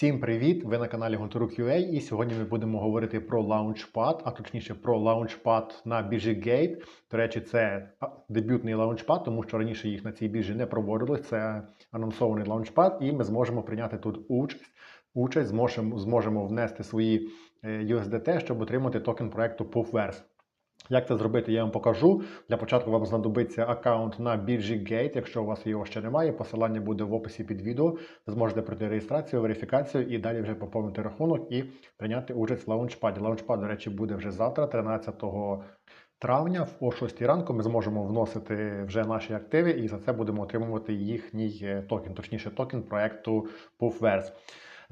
Всім привіт! Ви на каналі Гонторук UA і сьогодні ми будемо говорити про лаунчпад, а точніше про лаунчпад на біржі Gate. До речі, це дебютний лаунчпад, тому що раніше їх на цій біржі не проводилось. Це анонсований лаунчпад, і ми зможемо прийняти тут участь. Участь зможемо, зможемо внести свої е, USDT, щоб отримати токен проекту Puffverse. Як це зробити, я вам покажу. Для початку вам знадобиться аккаунт на біржі Gate. Якщо у вас його ще немає, посилання буде в описі під відео. Ви зможете пройти реєстрацію, верифікацію і далі вже поповнити рахунок і прийняти участь в лаунчпаді. Лаунчпад, до речі, буде вже завтра, 13 травня, о 6 ранку. Ми зможемо вносити вже наші активи і за це будемо отримувати їхній е, токен, точніше, токен проекту Puffverse.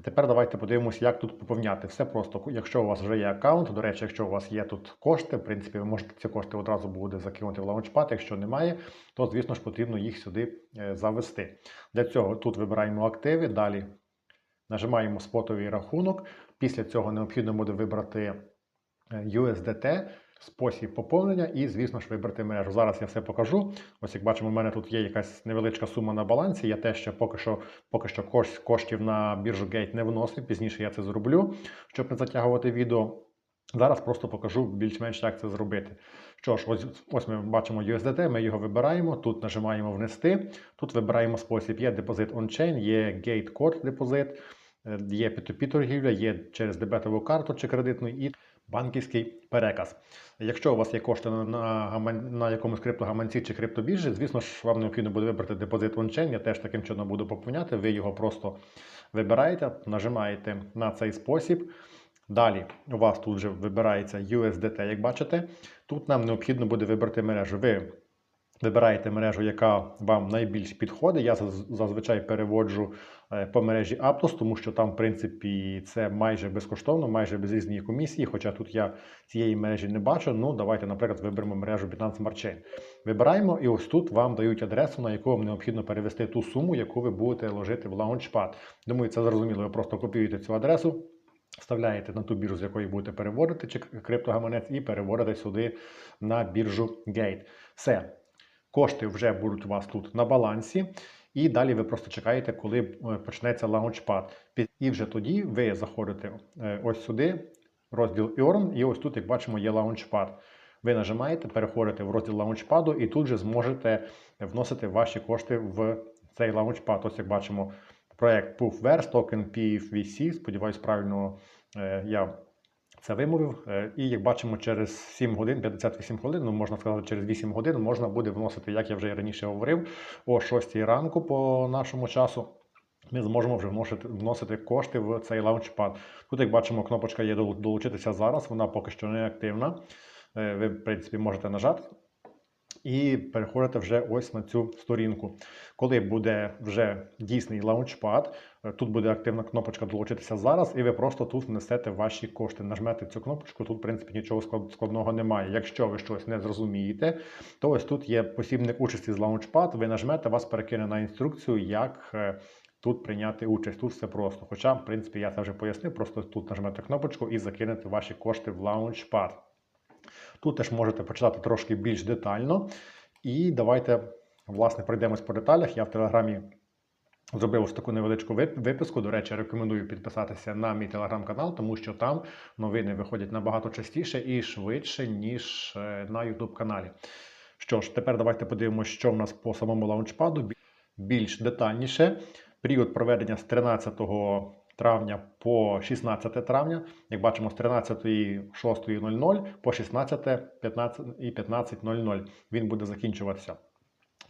Тепер давайте подивимося, як тут поповняти. Все просто, якщо у вас вже є аккаунт, до речі, якщо у вас є тут кошти, в принципі, ви можете ці кошти одразу буде закинути в лаунчпад. Якщо немає, то звісно ж потрібно їх сюди е, завести. Для цього тут вибираємо активи, далі нажимаємо спотовий рахунок. Після цього необхідно буде вибрати е, USDT. Спосіб поповнення і, звісно ж, вибрати мережу. Зараз я все покажу. Ось як бачимо, у мене тут є якась невеличка сума на балансі. Я те, що поки що поки що коштів на біржу Gate не вносив. Пізніше я це зроблю, щоб не затягувати відео. Зараз просто покажу більш-менш, як це зробити. Що ж, ось ось ми бачимо USDT, ми його вибираємо. Тут нажимаємо внести. Тут вибираємо спосіб: є депозит on-chain, є Gate Core депозит, є P2P торгівля, є через дебетову карту чи кредитну і банківський переказ. Якщо у вас є кошти на на, якомусь криптогаманці чи криптобіржі, звісно ж, вам необхідно буде вибрати депозит ончейн. Я теж таким чином буду поповняти. Ви його просто вибираєте, нажимаєте на цей спосіб. Далі у вас тут вже вибирається USDT, як бачите. Тут нам необхідно буде вибрати мережу. Ви Вибираєте мережу, яка вам найбільш підходить. Я зазвичай переводжу е, по мережі Aptos, тому що там, в принципі, це майже безкоштовно, майже без різної комісії. Хоча тут я цієї мережі не бачу. Ну, давайте, наприклад, виберемо мережу Binance Smart Chain. Вибираємо, і ось тут вам дають адресу, на яку вам необхідно перевести ту суму, яку ви будете ложити в Launchpad. Думаю, це зрозуміло. Ви просто копіюєте цю адресу. Вставляєте на ту біржу, з якої будете переводити чи криптогаманець, і переводите сюди на біржу Gate. Все. Кошти вже будуть у вас тут на балансі, і далі ви просто чекаєте, коли е, почнеться лаунчпад. І вже тоді ви заходите е, ось сюди, розділ Earn, і ось тут, як бачимо, є лаунчпад. Ви нажимаєте, переходите в розділ лаунчпаду, і тут же зможете вносити ваші кошти в цей лаунчпад. Ось як бачимо, проект PuffVerse, токен PFVC. Сподіваюсь, правильно е, я це вимовив. Е, і як бачимо, через 7 годин, 58 хвилин, ну можна сказати, через 8 годин можна буде вносити, як я вже раніше говорив, о 6 ранку по нашому часу. Ми зможемо вже вносити вносити кошти в цей лаунчпад. Тут, як бачимо, кнопочка є долучитися зараз, вона поки що не активна. Е, ви, в принципі, можете нажати і переходите вже ось на цю сторінку. Коли буде вже дійсний лаунчпад, е, тут буде активна кнопочка долучитися зараз, і ви просто тут внесете ваші кошти. Нажмете цю кнопочку, тут, в принципі, нічого складного немає. Якщо ви щось не зрозумієте, то ось тут є посібник участі з лаунчпад. Ви нажмете, вас перекине на інструкцію, як. Е, тут прийняти участь, тут все просто. Хоча, в принципі, я це вже пояснив, просто тут нажмете кнопочку і закинете ваші кошти в Launchpad. Тут теж можете почитати трошки більш детально. І давайте, власне, пройдемось по деталях. Я в Телеграмі зробив ось таку невеличку виписку. До речі, рекомендую підписатися на мій телеграм-канал, тому що там новини виходять набагато частіше і швидше, ніж е, на YouTube каналі. Що ж, тепер давайте подивимося, що в нас по самому лаунчпаду більш детальніше. Період проведення з 13 травня по 16 травня, як бачимо, з 13.06.00 по 16.15 15.00 він буде закінчуватися.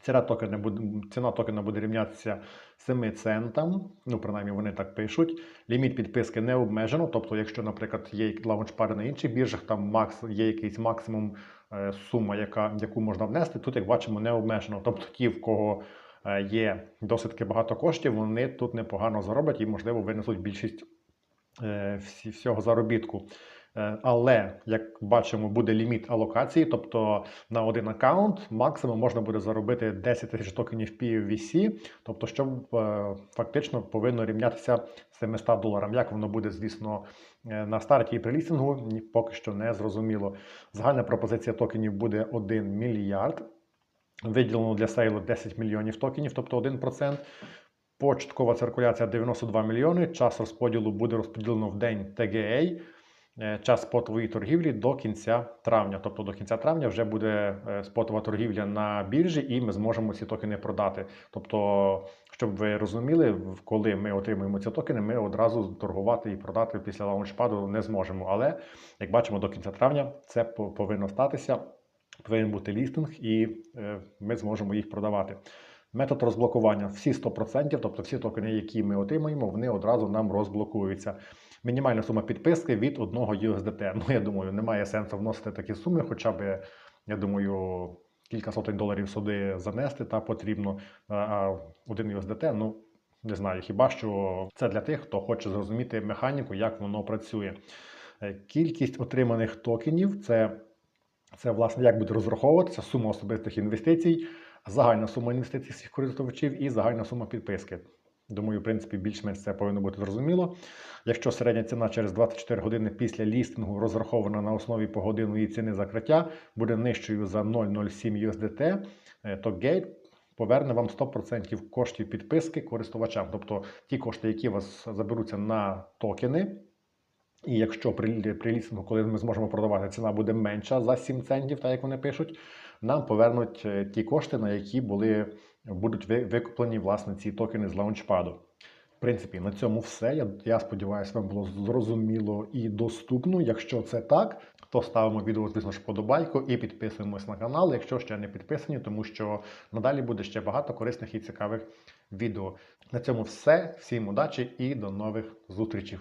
Ціна токена буде ціна токена буде рівнятися 7 центам, ну, принаймні вони так пишуть. Ліміт підписки не обмежено. Тобто, якщо, наприклад, є лаунчпади на інших біржах, там макс, є якийсь максимум е, сума, яка, яку можна внести, тут, як бачимо, не обмежено. Тобто ті, в кого є досить багато коштів, вони тут непогано зароблять і, можливо, винесуть більшість е, всього заробітку. Е, але, як бачимо, буде ліміт алокації, тобто на один аккаунт максимум можна буде заробити 10 тисяч токенів PVC, тобто, що фактично повинно рівнятися 700 доларам. Як воно буде, звісно, на старті і при лістингу, поки що не зрозуміло. Загальна пропозиція токенів буде 1 мільярд. Виділено для сейлу 10 мільйонів токенів, тобто 1%. Початкова циркуляція 92 мільйони. Час розподілу буде розподілено в день TGA. Е, Час спотової торгівлі до кінця травня. Тобто до кінця травня вже буде е, спотова торгівля на біржі, і ми зможемо ці токени продати. Тобто, щоб ви розуміли, коли ми отримуємо ці токени, ми одразу торгувати і продати після лаунчпаду не зможемо. Але як бачимо, до кінця травня це повинно статися. Повинен бути лістинг, і е, ми зможемо їх продавати. Метод розблокування всі 100%, тобто всі токени, які ми отримуємо, вони одразу нам розблокуються. Мінімальна сума підписки від 1 USDT. Ну, я думаю, немає сенсу вносити такі суми, хоча б, я думаю, кілька сотень доларів сюди занести та потрібно. А 1 USDT, ну не знаю, хіба що це для тих, хто хоче зрозуміти механіку, як воно працює. Е, Кількість отриманих токенів це, це власне як буде розраховуватися сума особистих інвестицій, загальна сума інвестицій всіх користувачів і загальна сума підписки. Думаю, в принципі, більш-менш це повинно бути зрозуміло. Якщо середня ціна через 24 години після лістингу розрахована на основі погодинної ціни закриття буде нижчою за 0,07 USDT, е, то Gate поверне вам 100% коштів підписки користувачам. Тобто ті кошти, які у вас заберуться на токени. І якщо при, при лістингу, коли ми зможемо продавати, ціна буде менша за 7 центів, так як вони пишуть, нам повернуть е, ті кошти, на які були, будуть викуплені власне ці токени з лаунчпаду. В принципі, на цьому все. Я, я сподіваюся, вам було зрозуміло і доступно. Якщо це так, то ставимо відео, звісно ж, подобайку і підписуємось на канал, якщо ще не підписані, тому що надалі буде ще багато корисних і цікавих відео. На цьому все. Всім удачі і до нових зустрічей.